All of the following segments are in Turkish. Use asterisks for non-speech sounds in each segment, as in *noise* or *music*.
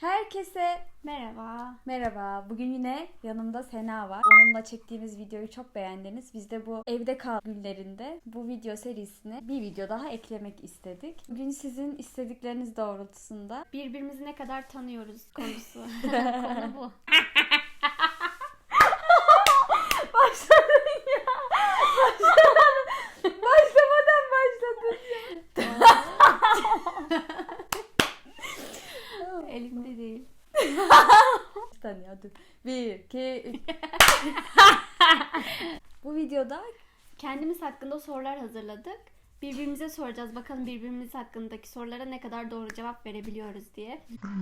Herkese Merhaba. merhaba. Bugün yine yanımda Sena var. Onunla çektiğimiz videoyu çok beğendiniz. Biz de bu evde kal günlerinde bu video serisine bir video daha eklemek istedik. Bugün sizin istedikleriniz doğrultusunda Birbirimizi ne kadar tanıyoruz *laughs* konusu. *laughs* Konu bu. Başladın ya. Başladın. Başlamadan başladın Elimde değil. Hadi. Bir, iki, üç. *laughs* Bu videoda Kendimiz hakkında sorular hazırladık. Birbirimize soracağız. Bakalım birbirimiz hakkındaki sorulara ne kadar doğru cevap verebiliyoruz diye. *laughs*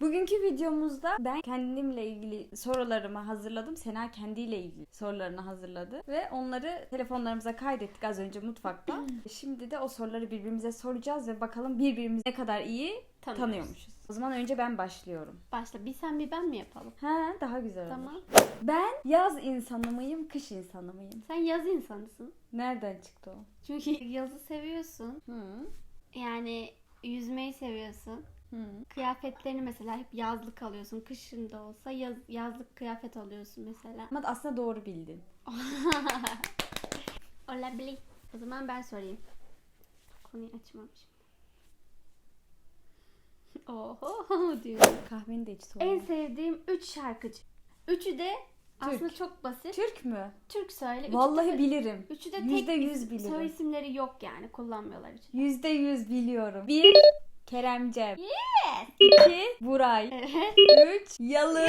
Bugünkü videomuzda ben kendimle ilgili sorularımı hazırladım. Sena kendiyle ilgili sorularını hazırladı. Ve onları telefonlarımıza kaydettik az önce mutfakta. *laughs* Şimdi de o soruları birbirimize soracağız ve bakalım birbirimizi ne kadar iyi tanıyormuşuz. O zaman önce ben başlıyorum. Başla. Bir sen bir ben mi yapalım? Ha daha güzel olur. Tamam. Ben yaz insanı mıyım, kış insanı mıyım? Sen yaz insanısın. Nereden çıktı o? Çünkü yazı seviyorsun. Hı. Yani yüzmeyi seviyorsun. Hı. Kıyafetlerini mesela hep yazlık alıyorsun. Kışın da olsa yaz, yazlık kıyafet alıyorsun mesela. Ama aslında doğru bildin. *laughs* Olabilir. O zaman ben sorayım. Konuyu açmamışım. Oho *laughs* diyor. Kahveni de iç En soğuk. sevdiğim 3 şarkıcı. Üçü de aslında çok basit. Türk mü? Türk söyle. Üçü Vallahi de, bilirim. Üçü de Yüzde tek yüz bilirim. Soy isimleri yok yani kullanmıyorlar üçü. Yüzde yüz biliyorum. Bir, Kerem Cem. Yes. İki, Buray. Evet. Üç, Yalın. *laughs*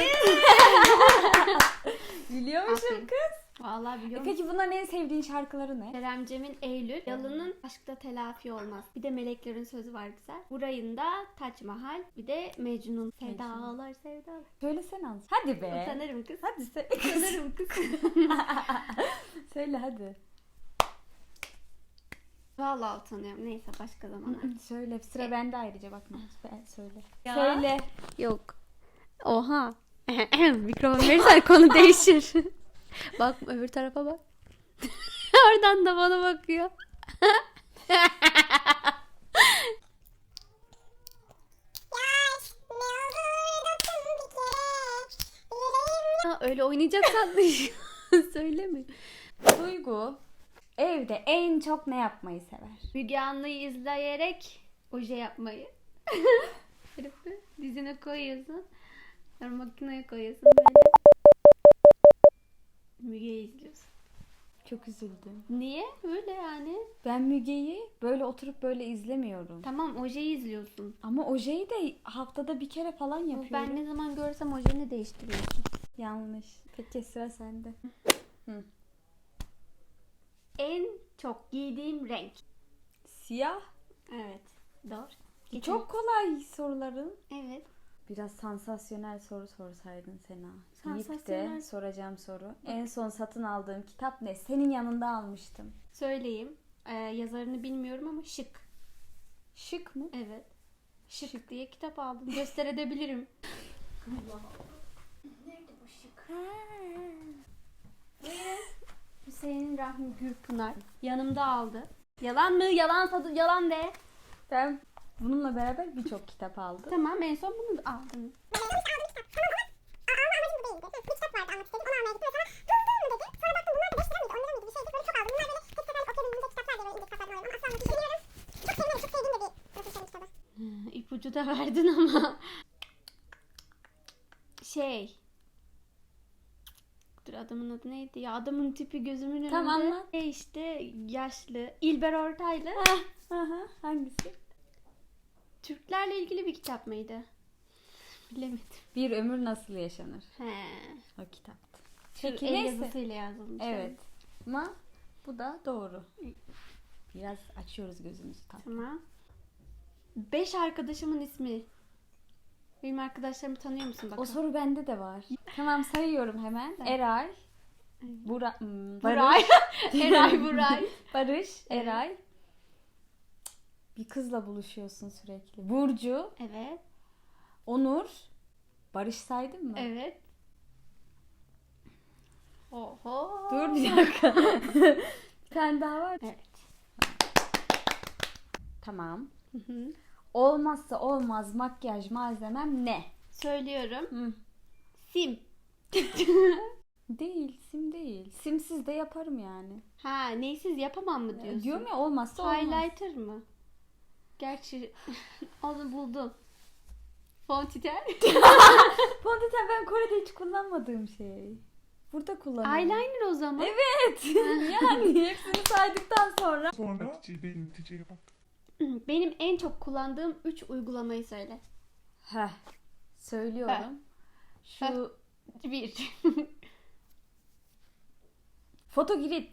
Biliyormuşum Aferin. kız. Vallahi E biliyorum. peki bunların en sevdiğin şarkıları ne? Kerem Cem'in Eylül, Yalın'ın Aşkta Telafi Olmaz. Bir de Meleklerin Sözü var güzel. Burayın da Taç Mahal. Bir de Mecnun. Sevdalar sevdalar. Söylesene az. Hadi be. Utanırım kız. Hadi söyle. *laughs* *laughs* Utanırım kız. *laughs* söyle hadi. Vallahi utanıyorum. Neyse başka zaman. Söyle. Sıra bende ayrıca bakma. Ben söyle. Ya. Söyle. Yok. Oha. *clears throat* Mikrofon verirsen konu değişir. *laughs* bak öbür tarafa bak. *laughs* Oradan da bana bakıyor. *laughs* Ha, öyle oynayacaksan söyleme. Duygu evde en çok ne yapmayı sever? Müge Anlı'yı izleyerek oje yapmayı. Herifi dizine koyuyorsun. Makineye koyuyorsun böyle. Müge'yi izliyorsun. Çok üzüldüm. Niye? Öyle yani. Ben Müge'yi böyle oturup böyle izlemiyorum. Tamam ojeyi izliyorsun. Ama ojeyi de haftada bir kere falan yapıyorum. Ben ne zaman görsem ojeni değiştiriyorsun. Yanlış. Peki sıra sende. En çok giydiğim renk. Siyah. Evet. Doğru. Geçen- Çok kolay soruların. Evet. Biraz sansasyonel soru sorsaydın Sena. Yiyip de Sansasyonel. soracağım soru. En son satın aldığım kitap ne? Senin yanında almıştım. Söyleyeyim. Ee, yazarını bilmiyorum ama şık. Şık mı? Evet. Şık, diye kitap aldım. Gösterebilirim. *laughs* Nerede bu şık? Hüseyin Rahmi Gürpınar yanımda aldı. Yalan mı? Yalan tadı yalan de. Ben bununla beraber birçok kitap aldım. Tamam en son bunu aldım. İpucu da verdin ama. Şey. Dur adamın adı neydi ya? Adamın tipi gözümün önünde. Tamam lan. E işte yaşlı. İlber Ortaylı. Aha, hangisi? Türklerle ilgili bir kitap mıydı? Bilemedim. Bir ömür nasıl yaşanır? He. O kitaptı. Şu Peki el neyse. yazısıyla yazılmış. Evet. Ama bu da doğru. Biraz açıyoruz gözümüzü tam. Tamam. Beş arkadaşımın ismi. Benim arkadaşlarımı tanıyor musun O bakalım? soru bende de var. *laughs* Tamam sayıyorum hemen. Eray, Bura, hmm, Buray. Barış, *laughs* Eray Buray. *laughs* Barış, Eray. Bir kızla buluşuyorsun sürekli. Burcu, Evet. Onur, Barış saydın mı? Evet. Oho. Dur bir dakika. *laughs* bir tane daha var. Evet. Tamam. Hı hı. Olmazsa olmaz makyaj malzemem ne? Söylüyorum. Hı. Sim. *laughs* Değil, sim değil. Simsiz de yaparım yani. Ha neysiz yapamam mı diyorsun? Diyorum ya olmazsa olmaz. Highlighter mı? Gerçi *laughs* onu buldum. Fontiter. *laughs* Fondöten ben Kore'de hiç kullanmadığım şey. Burada kullanıyorum. Eyeliner o zaman. Evet. *laughs* yani hepsini saydıktan sonra. Sonra. *clears throat* Benim en çok kullandığım 3 uygulamayı söyle. Heh. Söylüyorum. Şu Bir. Fotogirit.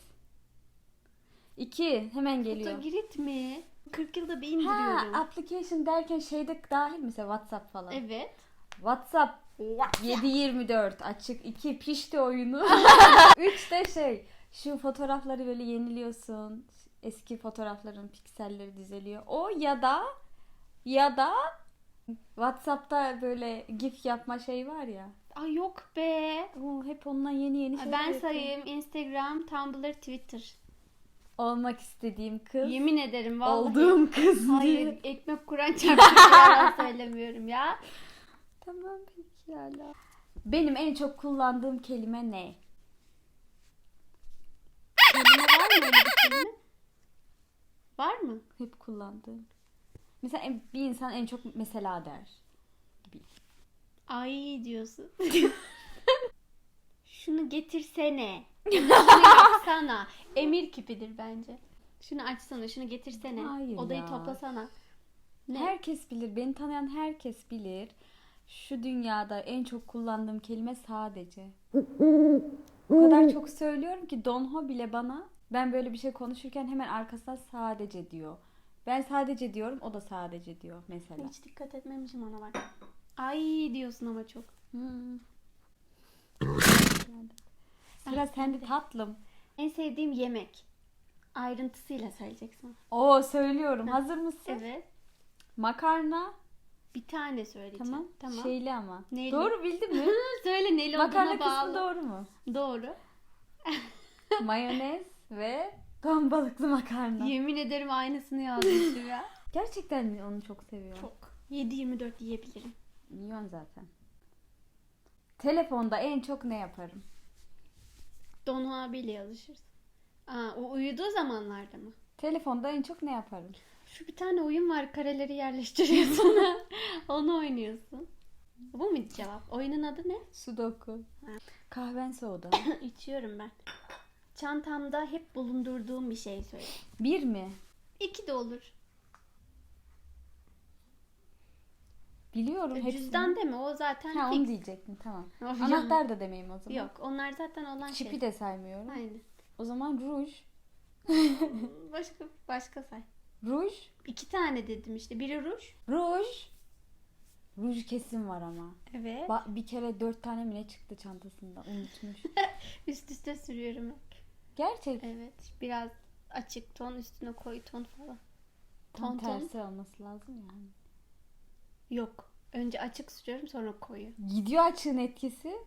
İki. Hemen geliyor. Fotogirit mi? 40 yılda bir Ha, indiriyorum. application derken şeyde dahil mesela WhatsApp falan. evet. WhatsApp 724 açık 2 pişti oyunu. *laughs* 3 de şey şu fotoğrafları böyle yeniliyorsun. Eski fotoğrafların pikselleri dizeliyor. O ya da ya da WhatsApp'ta böyle gif yapma şey var ya. Ay yok be. O hep ondan yeni yeni şeyler Ben yapıyorum. sayayım Instagram, Tumblr, Twitter. Olmak istediğim kız. Yemin ederim vallahi. Olduğum kız. Hayır ekmek kuran yalan *laughs* söylemiyorum ya. Tamam peki hala. Benim en çok kullandığım kelime ne? Kelime var mı öyle bir kelime? Var mı? Hep kullandığım. Mesela en- bir insan en çok mesela der. Ay diyorsun. *laughs* Şunu getirsene. *laughs* Şunu yapsana. Emir kipidir bence. Şunu açsana, şunu getirsene. Hayır Odayı ya. toplasana. Ne? Herkes bilir. Beni tanıyan herkes bilir. Şu dünyada en çok kullandığım kelime sadece. o kadar çok söylüyorum ki Donho bile bana ben böyle bir şey konuşurken hemen arkasından sadece diyor. Ben sadece diyorum o da sadece diyor mesela. Hiç dikkat etmemişim ona bak. Ay diyorsun ama çok. Hmm. Sıra sende tatlım. En sevdiğim yemek. Ayrıntısıyla söyleyeceksin. Oo söylüyorum. Hazır mısın? Evet. Makarna. Bir tane söyleyeceğim. Tamam. Tamam. Şeyli ama. Neyli? Doğru bildin mi? *laughs* Söyle neli Makarna olduğuna kısmı bağlı. doğru mu? Doğru. *laughs* Mayonez ve ton balıklı makarna. Yemin ederim aynısını yazmışım ya. Gerçekten mi onu çok seviyorum? Çok. 7-24 yiyebilirim. Milyon zaten. Telefonda en çok ne yaparım? Donu abiyle yazışırız. Aa, o uyuduğu zamanlarda mı? Telefonda en çok ne yaparım? Şu bir tane oyun var kareleri yerleştiriyorsun. *laughs* Onu oynuyorsun. Bu mu cevap? Oyunun adı ne? Sudoku. Kahven soğudu. *coughs* İçiyorum ben. Çantamda hep bulundurduğum bir şey söyle. Bir mi? İki de olur. Biliyorum hepsini. Cüzdan deme o zaten Ha fix. onu diyecektim tamam. *laughs* Of, Anahtar da demeyeyim o zaman. Yok onlar zaten olan Çipi şey. de saymıyorum. Aynen. O zaman ruj. *laughs* Başka başka say. Ruj. İki tane dedim işte. Biri ruj. Ruj. Ruj kesin var ama. Evet. Ba- bir kere dört tane mi ne çıktı çantasında unutmuş. *laughs* Üst üste sürüyorum hep. Gerçek. Evet. Biraz açık ton üstüne koyu ton falan. Tam Ton ton. tersi olması lazım yani. Yok. Önce açık sürüyorum sonra koyu. Gidiyor açığın etkisi.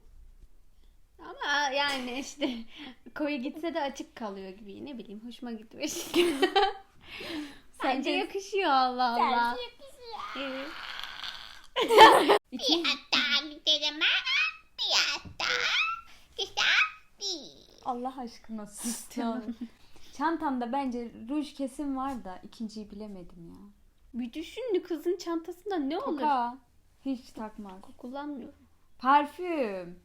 Ama yani işte *laughs* koyu gitse de açık kalıyor gibi. Ne bileyim hoşuma gitmiş. *laughs* Bence yakışıyor Allah Allah. Evet. *laughs* İki. Allah aşkına sus. Tamam. Çantamda bence ruj kesin var da ikinciyi bilemedim ya. Bir düşün kızın çantasında ne olur? Toka. Hiç takmaz. Kullanmıyorum. Parfüm.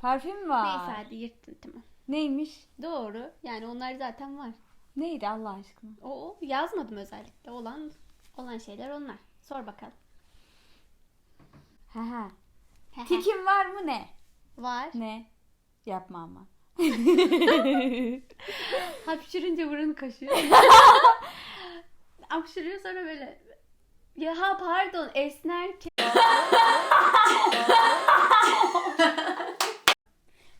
Parfüm var. Neyse hadi yırttın tamam. Neymiş? Doğru. Yani onlar zaten var. Neydi Allah aşkına? O, o yazmadım özellikle. Olan olan şeyler onlar. Sor bakalım. Ha ha. Tikim var mı ne? var. Ne? Yapma ama. *laughs* Hapşırınca burun kaşıyor. *laughs* Hapşırıyor sonra böyle. Ya ha pardon esnerken.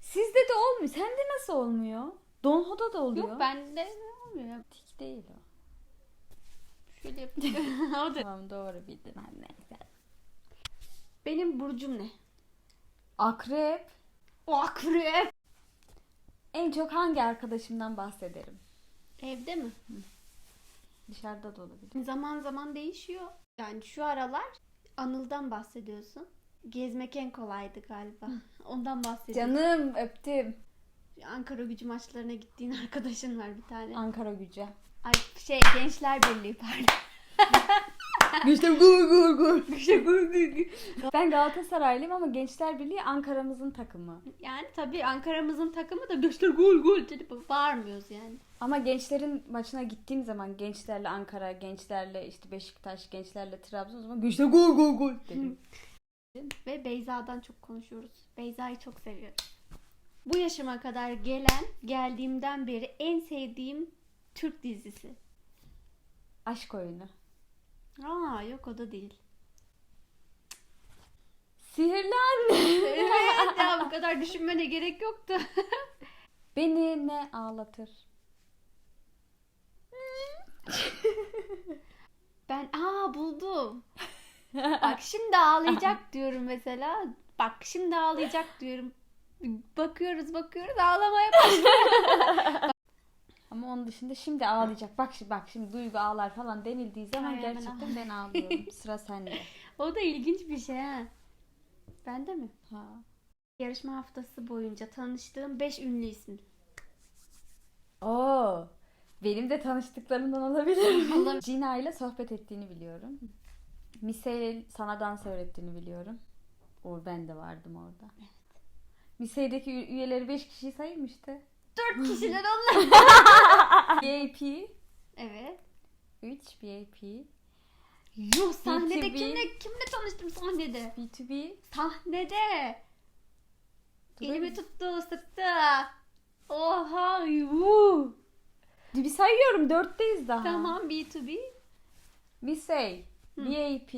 Sizde de olmuyor. Sende nasıl olmuyor? Donho'da da oluyor. Yok bende olmuyor. Tik değil o. Şöyle *laughs* da. Tamam doğru bildin anne. Benim burcum ne? Akrep. O akrep. En çok hangi arkadaşımdan bahsederim? Evde mi? Dışarıda da olabilir. Zaman zaman değişiyor. Yani şu aralar Anıl'dan bahsediyorsun. Gezmek en kolaydı galiba. Ondan bahsediyorsun. Canım öptüm. Ankara gücü maçlarına gittiğin *laughs* arkadaşın var bir tane. Ankara gücü. Ay şey Gençler Birliği pardon. *laughs* İşte gol gol gol. İşte gol gol gol. Ben Galatasaraylıyım ama Gençler Birliği Ankara'mızın takımı. Yani tabii Ankara'mızın takımı da Gençler gol gol dedi bağırmıyoruz yani. Ama gençlerin maçına gittiğim zaman gençlerle Ankara, gençlerle işte Beşiktaş, gençlerle Trabzon o zaman gençler gol gol gol dedim. Ve Beyza'dan çok konuşuyoruz. Beyza'yı çok seviyoruz. Bu yaşıma kadar gelen, geldiğimden beri en sevdiğim Türk dizisi. Aşk oyunu. Aa yok o da değil. Sihirli anne. evet ya bu *laughs* kadar düşünmene gerek yoktu. *laughs* Beni ne ağlatır? *laughs* Ben aa buldum. Bak şimdi ağlayacak diyorum mesela. Bak şimdi ağlayacak diyorum. Bakıyoruz bakıyoruz ağlamaya başlıyor. Ama onun dışında şimdi ağlayacak. Bak şimdi bak şimdi duygu ağlar falan denildiği zaman Ay, gerçekten ben ağlıyorum. *laughs* Sıra sende. O da ilginç bir şey ha. Bende mi? Ha. Yarışma haftası boyunca tanıştığım 5 ünlü isim. Oo. Benim de tanıştıklarımdan olabilir. Gina *laughs* ile sohbet ettiğini biliyorum. Mise'yle sana dans öğrettiğini biliyorum. O ben de vardım orada. Mise'deki ü- üyeleri 5 kişiyi saymıştı. 4 *laughs* kişiler onlar. *laughs* BAP evet. 3 BAP Yuh sahnede B2B. kimle kimle tanıştım sahnede? B2B Sahnede. Dur. Elimi tuttu, sıktı. Oha, yuh. Bir sayıyorum dörtteyiz daha. Tamam B2B. Misey, BAP,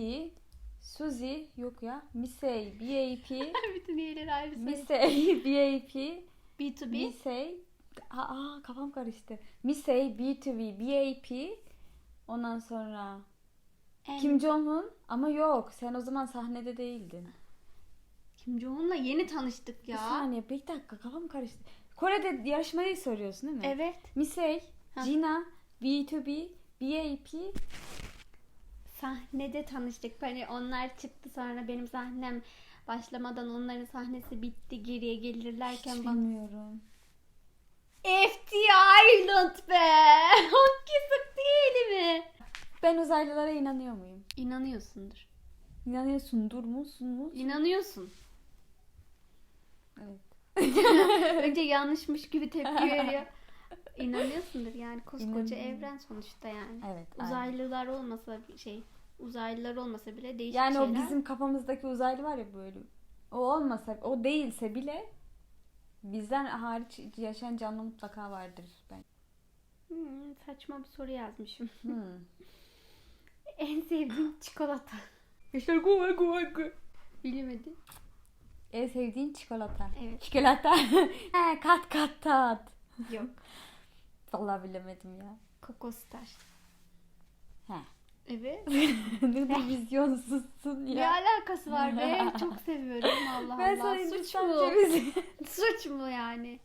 Suzy yok ya. Misey, BAP, *laughs* Bütün üyeleri ayrı söyle. Misey, BAP, B2B. Misey, aa, kafam karıştı. Misey, B2B, BAP, ondan sonra En- Kim Jong-un ama yok sen o zaman sahnede değildin. Kim Jong-un'la yeni tanıştık Bir ya. saniye bir dakika kafam karıştı. Kore'de yarışmayı soruyorsun değil mi? Evet. Misey, Ha. Gina, B2B, BAP, Sahnede tanıştık. Hani onlar çıktı sonra benim sahnem başlamadan onların sahnesi bitti. Geriye gelirlerken hiç bana bilmiyorum. FT Island be! Hangi sıktı elimi? Ben uzaylılara inanıyor muyum? İnanıyorsundur. İnanıyorsundur musun mu? İnanıyorsun. Evet. *laughs* Önce *laughs* yanlışmış gibi tepki veriyor. İnanıyorsundur yani koskoca İnanıyorum. evren sonuçta yani. Evet. aynen. Uzaylılar olmasa şey, uzaylılar olmasa bile değişik Yani şeyler. o bizim kafamızdaki uzaylı var ya böyle. O olmasa, o değilse bile bizden hariç yaşayan canlı mutlaka vardır ben. Hmm, saçma bir soru yazmışım. Hmm. *laughs* en sevdiğim çikolata. İşte gol gol gol. Bilemedim. En sevdiğin çikolata. Evet. Çikolata. *laughs* He, kat kat tat. Yok. Vallahi bilemedim ya. Kokostar. He. Evet. *laughs* ne de vizyonsuzsun Ne ya. alakası var be? *laughs* Çok seviyorum Allah Ben sana Allah. Suç Hindistan mu? cevizi. *laughs* Suç mu yani?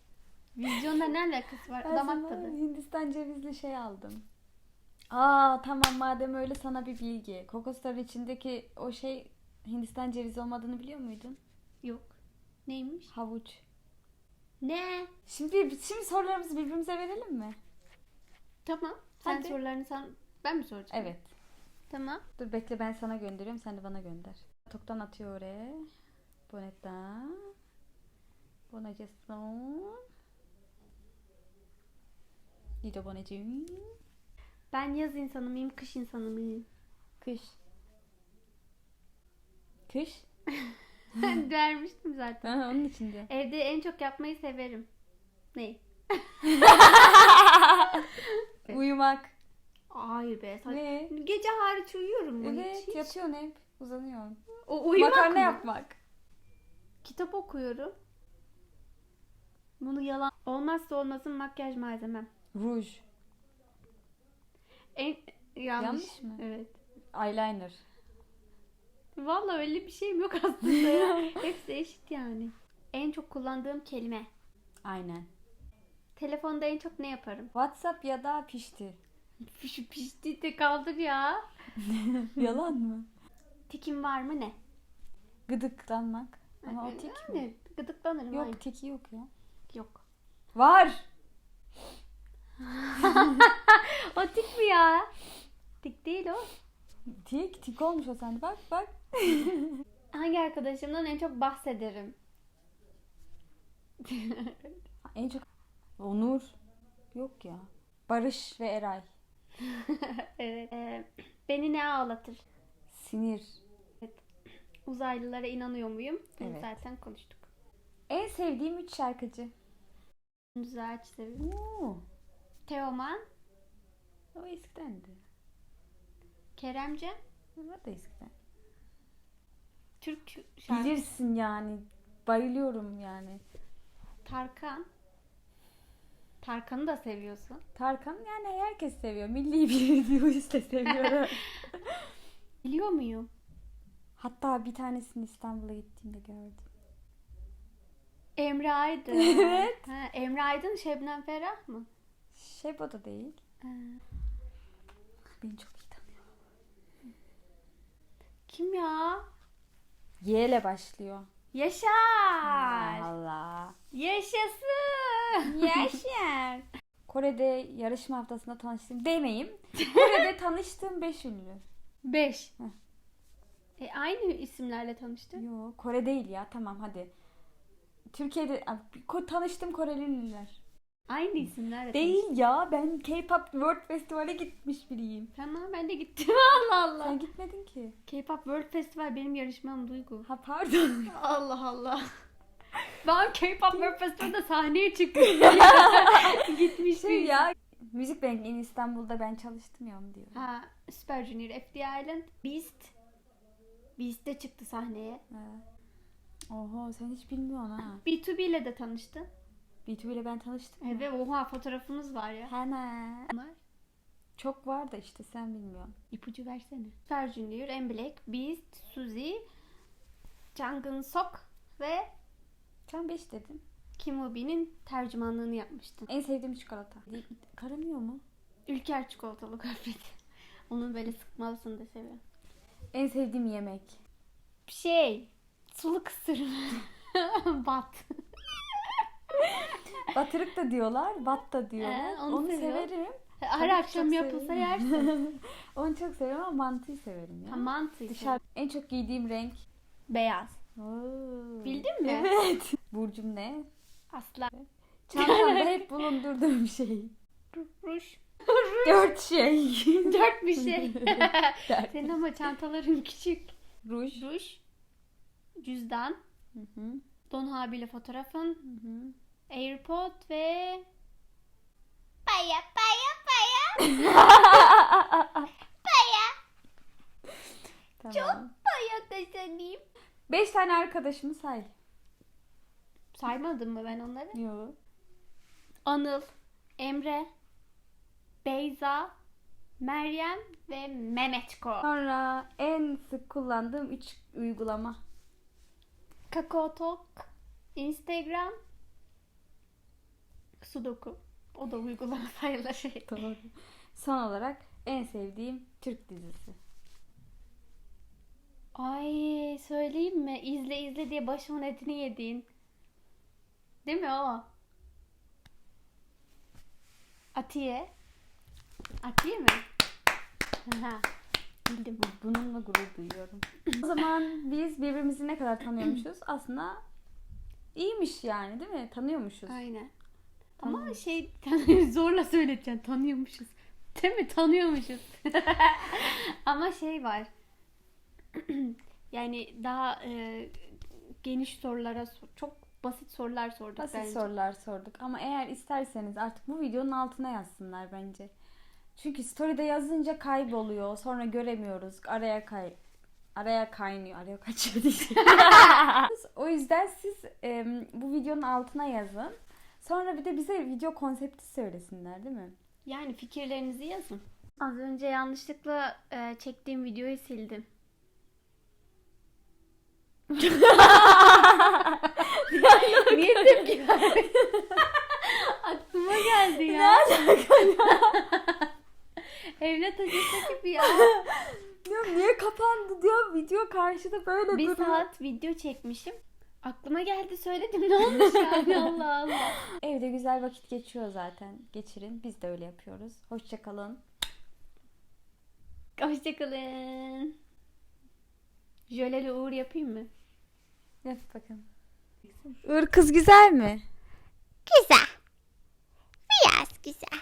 Vizyonda ne alakası var? Ben Damak sana tadı. Hindistan cevizli şey aldım. Aa tamam madem öyle sana bir bilgi. Kokosların içindeki o şey Hindistan cevizi olmadığını biliyor muydun? Yok. Neymiş? Havuç. Ne? Şimdi şimdi sorularımızı birbirimize verelim mi? Tamam. Sen Hadi. sorularını sen ben mi soracağım? Evet. Tamam. Dur bekle ben sana gönderiyorum sen de bana gönder. Toktan atıyor oraya. Bonetta. Bonaceson. Lido Bonacığım. Ben yaz insanı mıyım, kış insanı mıyım? Kış. Kış. *laughs* Vermiştim zaten. Ha, onun için diyor. Evde en çok yapmayı severim. Ne? *laughs* *laughs* Uyumak. Hayır be. sa- Ne? Gece hariç uyuyorum mu Evet hiç? hiç? yatıyorsun hep. Uzanıyorsun. O uyumak Makarna mı? yapmak. Kitap okuyorum. Bunu yalan. Olmazsa olmazın makyaj malzemem. Ruj. En yanlış. Yanlış mı? Evet. Eyeliner. Vallahi öyle bir şeyim yok aslında ya. *laughs* Hepsi eşit yani. En çok kullandığım kelime. Aynen. Telefonda en çok ne yaparım? WhatsApp ya da pişti. Şu pişti de kaldır ya. *laughs* Yalan mı? Tikim var mı ne? Gıdıklanmak. Ama o Yani tik mi? Gıdıklanırım. Yok aynı. tiki yok ya. Yok. Var. *laughs* O tik mi ya? Tik değil o. Tik tik olmuş o sende. Bak bak. *laughs* Hangi arkadaşımdan en çok bahsederim? En çok Onur. Yok ya. Barış ve Eray. *laughs* evet. Ee, beni ne ağlatır? Sinir. Uzaylılara inanıyor muyum? Bunu Evet. zaten konuştuk. En sevdiğim üç şarkıcı. Güzel seviyorum. Oo. Teoman, O eskidendi. Keremce, O da eskiden. Türk şarkı. Bilirsin yani. Bayılıyorum yani. Tarkan. Tarkan'ı da seviyorsun. Tarkan yani herkes seviyor. Milli bir *laughs* videoyu da seviyorum. *laughs* Biliyor muyum? Hatta bir tanesini İstanbul'a gittiğimde gördüm. Emre Aydın. *laughs* Evet. Ha, Emre Aydın, Şebnem Ferah mı? Şebo da değil. Ha. Beni çok iyi tanıyor. Kim ya? Y ile başlıyor. Yaşar. Allah. Yaşasın. Yaşar. *laughs* Kore'de yarışma haftasında tanıştım. Demeyim. *laughs* Kore'de tanıştığım 5 ünlü. Beş. Heh. E, aynı isimlerle tanıştın. Yo Kore değil ya tamam hadi. Türkiye'de Ko- tanıştım Koreli ünlüler. Aynı isimlerle Değil ya ben K-pop World Festival'e gitmiş biriyim. Tamam ben de gittim. *laughs* Allah Allah. Sen gitmedin ki. K-pop World Festival benim yarışmam Duygu. Ha pardon. *laughs* *laughs* Allah Allah. Ben K-pop World Festival'da sahneye çıkmış. Gitmiş şey ya Müzik Bank'in İstanbul'da ben çalıştım ya onu diyorum. Ha, Super Junior, FD Island, Beast. Beast de çıktı sahneye. Ha. Oho sen hiç bilmiyorsun ha. B2B ile de tanıştın. B2B ile ben tanıştım. Evet oha fotoğrafımız var ya. Hemen. Bunlar. Çok var da işte sen bilmiyorsun. İpucu versene. Super Junior, M Black, Beast, Suzy, Jungkook Sok ve Sen 5 dedin. Kim Woobi'nin tercümanlığını yapmıştın. En sevdiğim çikolata. Karamıyor mu? Ülker çikolatalı gofret. *laughs* Onun böyle sıkmalısını da seviyorum. En sevdiğim yemek. Şey, sulu kısır. *laughs* Bat. Batırık da diyorlar, bat da diyorlar. Ee, onu onu seviyorum. severim. Her Tabii akşam çok yapılsa severim. *laughs* yersin. onu çok severim ama mantıyı severim ya. Ha, mantı. Dışarı en çok giydiğim renk. Beyaz. Oo. Bildin mi? Evet. *laughs* Burcum ne? Aslan. Çantamda *laughs* hep bulundurduğum şey. Ruj. Dört şey. Dört bir şey. Senin ama çantaların küçük. Ruj. Ruj. Cüzdan. Hı hı. Don abiyle fotoğrafın. Hı hı. Airpod ve... Paya paya paya. *laughs* Tamam. Paya da sanayım. Beş tane arkadaşımı say. Saymadın mı ben onları? Yok. Anıl, Emre, Beyza, Meryem ve Mehmetko. Sonra en sık kullandığım üç uygulama. Kakao Talk, Instagram, Sudoku. O da uygulama sayılır. Doğru. Son olarak en sevdiğim Türk dizisi. Ay söyleyeyim mi? İzle izle diye başımın etini yedin. Değil mi o? Atiye. Atiye mi? Ha, Bildim. Bununla gurur duyuyorum. o zaman biz birbirimizi ne kadar tanıyormuşuz? Aslında iyiymiş yani değil mi? Tanıyormuşuz. Aynen. Ama Tanıyor. şey *laughs* zorla söyleteceksin. Tanıyormuşuz. Değil mi? Tanıyormuşuz. *laughs* Ama şey var. *clears throat* yani daha e, geniş sorulara sor- çok basit sorular sorduk Basit bence. sorular sorduk. Ama eğer isterseniz artık bu videonun altına yazsınlar bence. Çünkü story'de yazınca kayboluyor. Sonra göremiyoruz. Araya kay araya kaynıyor. Araya kaçıyor diyeceğim. *laughs* o yüzden siz em, bu videonun altına yazın. Sonra bir de bize video konsepti söylesinler değil mi? Yani fikirlerinizi yazın. Az önce yanlışlıkla e, çektiğim videoyu sildim. *laughs* Niye tepki verdin? Aklıma geldi ya. Evlat acısı gibi ya. Diyorum niye kapandı diyor. Video karşıda böyle bir duruyor. saat video çekmişim. Aklıma geldi söyledim ne olmuş yani *laughs* Allah Allah. Evde güzel vakit geçiyor zaten. Geçirin. Biz de öyle yapıyoruz. Hoşçakalın. Hoşçakalın. Jöleli uğur yapayım mı? Yap bakalım. Uğur kız güzel mi? Güzel. Biraz güzel.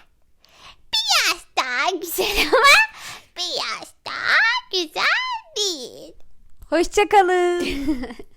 Biraz daha güzel *laughs* ama biraz daha güzel değil. Hoşçakalın. *laughs*